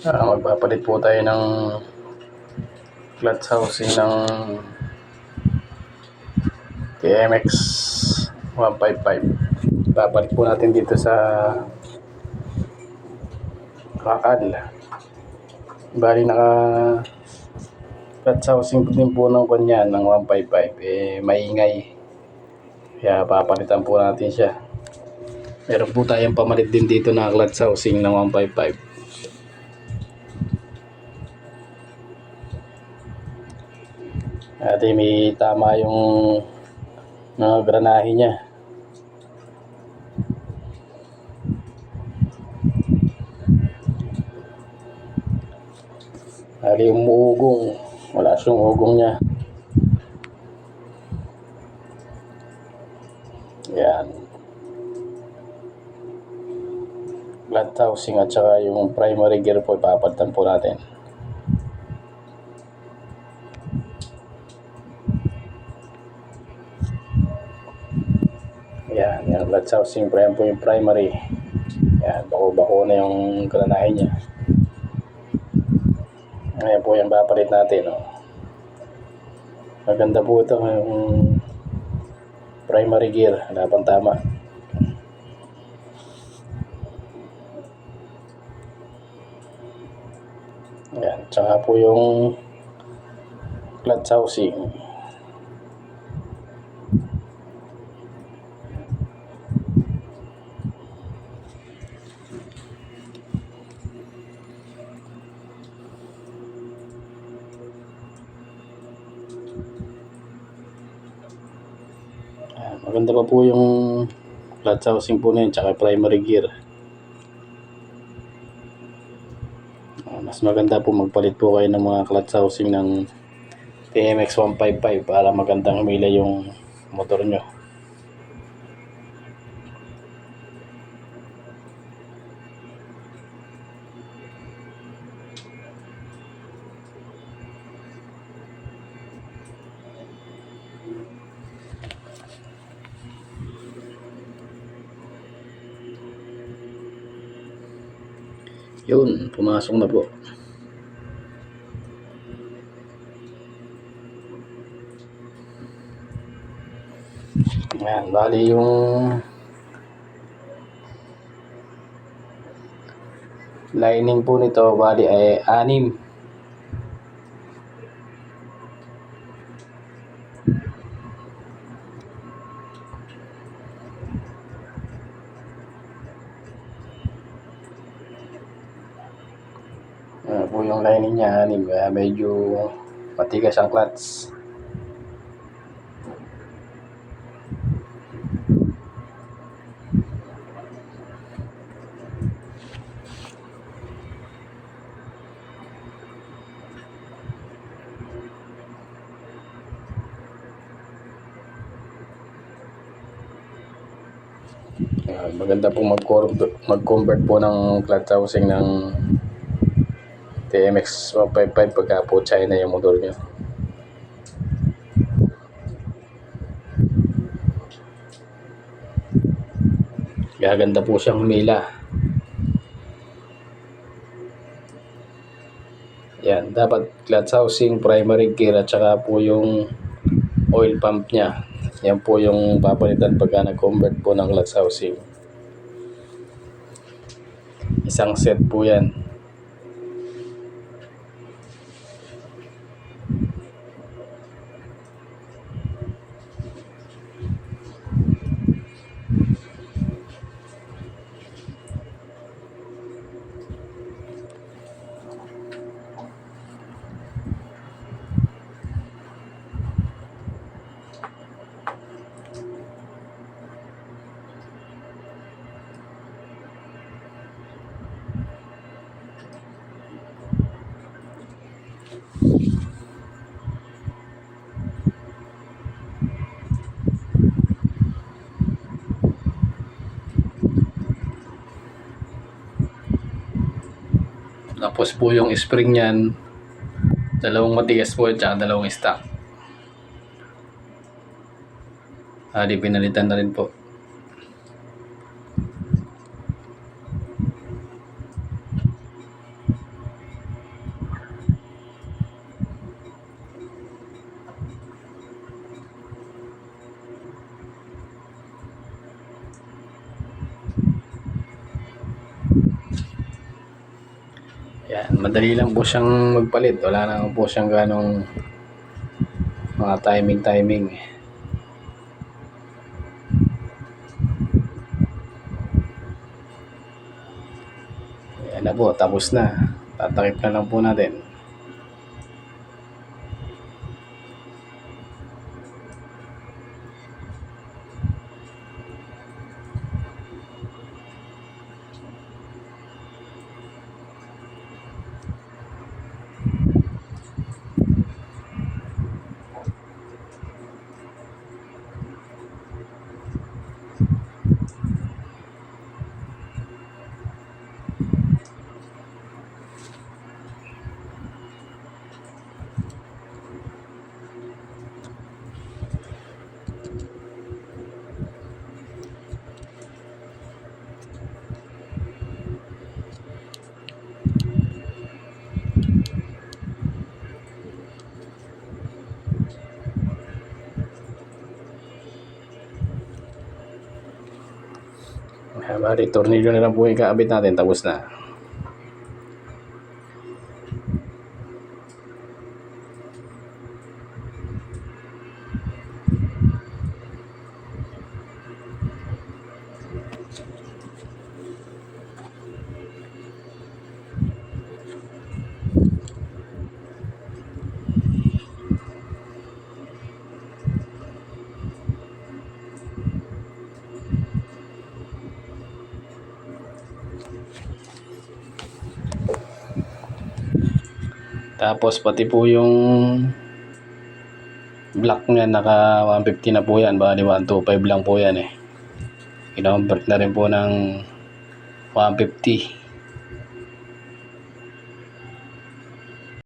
Ah, magpapalit po tayo ng clutch housing ng TMX 155. Papalit po natin dito sa Kakal. Bali naka clutch housing din po ng kanya ng 155 eh maingay. Kaya papalitan po natin siya. Meron po tayong pamalit din dito na clutch housing ng 155. At may tama yung mga granahe niya. Hali umuugong. Wala siyang ugong niya. Yan. Blood housing at saka yung primary gear po ipapalitan po natin. Yan, yung blood housing prime po yung primary. Yan, bako-bako na yung granahe niya. Ngayon po yung papalit natin. Oh. Maganda po ito yung primary gear. Wala pang tama. Yan, tsaka po yung clutch housing. Maganda pa po yung clutch housing po na yun, tsaka primary gear. Ah, Mas maganda po magpalit po kayo ng mga clutch housing ng TMX 155 para magandang humila yung motor nyo. Yun, pumasok na po. Ayan, bali yung lining po nito, bali ay anim. Ayan po yung lining niya, anim. Kaya medyo matigas ang clutch. Ayan, maganda po mag-convert, po ng clutch housing ng TMX 155 pagka po China yung motor nyo. Gaganda po siyang humila. Yan, dapat clutch housing, primary gear at saka po yung oil pump niya. Yan po yung papalitan pagka nag-convert po ng clutch housing. Isang set po yan. Tapos po yung spring niyan, dalawang matigas po at dalawang stock. Ah, di pinalitan na rin po. Yan, madali lang po siyang magpalit. Wala naman po siyang ganong mga timing-timing. Yan na po, tapos na. Tatakip na lang po natin. Bali, tornilyo na lang po yung kaabit natin. Tapos na. Tapos pati po yung black niya naka 150 na po yan. Bali 125 lang po yan eh. Kinonvert na rin po ng 150.